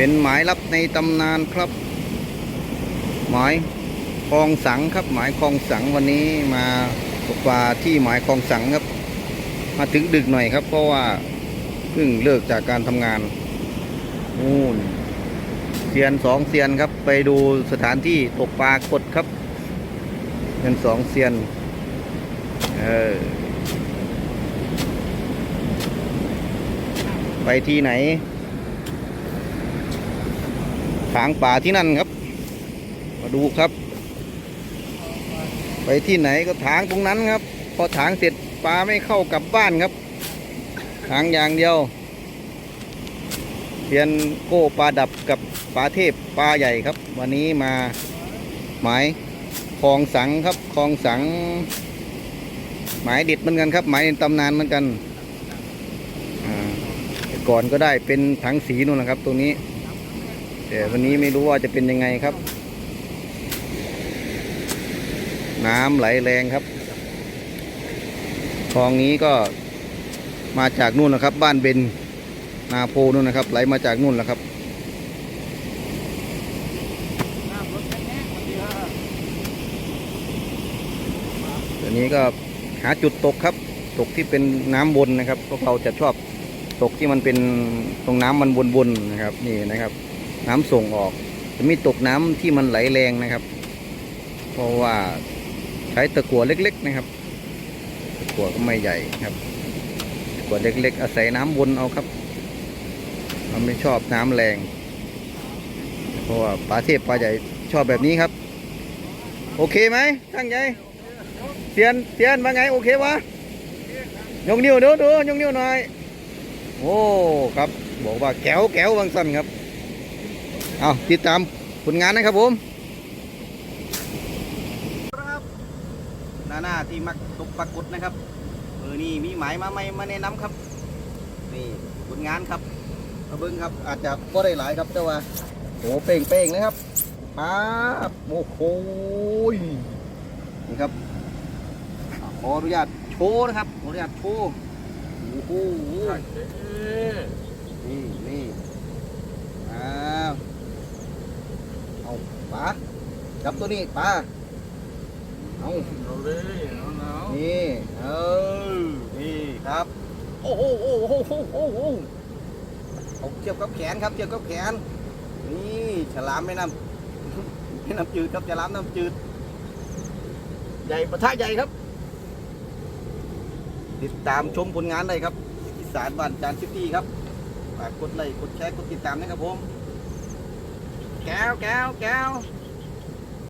เป็นหมายลับในตำนานครับ หมายคลองสังครับ หมายคลองสังวันนี้มาตกปลาที่หมายคลองสังครับ มาถึงดึกหน่อยครับ เพราะว่าเพิ่งเลิกจากการทำงานนู่นเซียนสองเซียนครับ ไปดูสถานที่ตกปลากดครับเซียนสองเซียนเออไปที่ไหน ถางป่าที่นั่นครับ มาดูครับ ไปที่ไหนก็ถางตรงนั้นครับ พอถางเสร็จปลาไม่เข้ากลับบ้านครับ ถางอย่างเดียวเรียนโก้ปลาดับกับปลาเทพปลาใหญ่ครับ วันนี้มาหมายคลองสังครับคลองสัง หมายเด็ดเหมือนกันครับ หมายในตำนานเหมือนกันก่อนก็ได้เป็นถังสีนู่นนะครับ ตรงนี้ แต่วันนี้ไม่รู้ว่าจะเป็นยังไงครับ น้ำไหลแรงครับคลองนี้ก็มาจากนู่นนะครับ บ้านเบนนาโพนู่นนะครับ ไหลมาจากนู่นแหละครับตอนนี้ก็หาจุดตกครับ ตกที่เป็นน้ำวนนะครับพวกเราจะชอบตกที่มันเป็นตรงน้ำมันวนๆนะครับ นี่นะครับ น้ำส่งออก จะมีตกน้ำที่มันไหลแรงนะครับ เพราะว่าใช้ตะกั่วเล็ก ๆ นะครับ ตะกั่วก็ไม่ใหญ่ครับ ตะกั่วเล็ก ๆ อาศัยน้ำวนเอาครับเราไม่ชอบน้ำแรง เพราะว่าปลาเทพปลาใหญ่ชอบแบบนี้ครับ โอเคไหมตั้งใจเตียนเตียนว่าไงโอเควะยกนิ้วดูดูยกนิ้วหน่อย โอ้ ครับ บอกว่าแก้วแก้วบางสั้นครับ เอาติดตามผลงานนะครับผมครับหน้าหน้าที่มักตกปรากฏนะครับเออนี่มีหมายมาไม่มาแนะนำครับนี่ผลงานครับมาเบิ้งครับ อาจจะก็ได้หลายครับแต่ว่าโอ้เป่งเป่งๆนะครับป๊าบโอ้โหนี่ครับขออนุญาตโชว์นะครับขออนุญาตโชว์โอ้โหนี่นี่อ้าวเอาปลา จับตัวนี้ปลาเอาเอาเลยเอาเอานี่เออนี่ครับ โอ้โหโอ้โหโอ้โหโอ้โหเอาเทียบกับแขนครับเทียบกับแขน นี่ฉลามไม่น้ำไม่น้ำจืดครับฉลามน้ำจืด ใหญ่ประทะใหญ่ครับ ติดตามชมผลงานได้ครับอีสานบ้านจานซิตี้ครับฝากกดไลค์กดแชร์กดติดตามนะครับผมแก้วแก้วแก้ว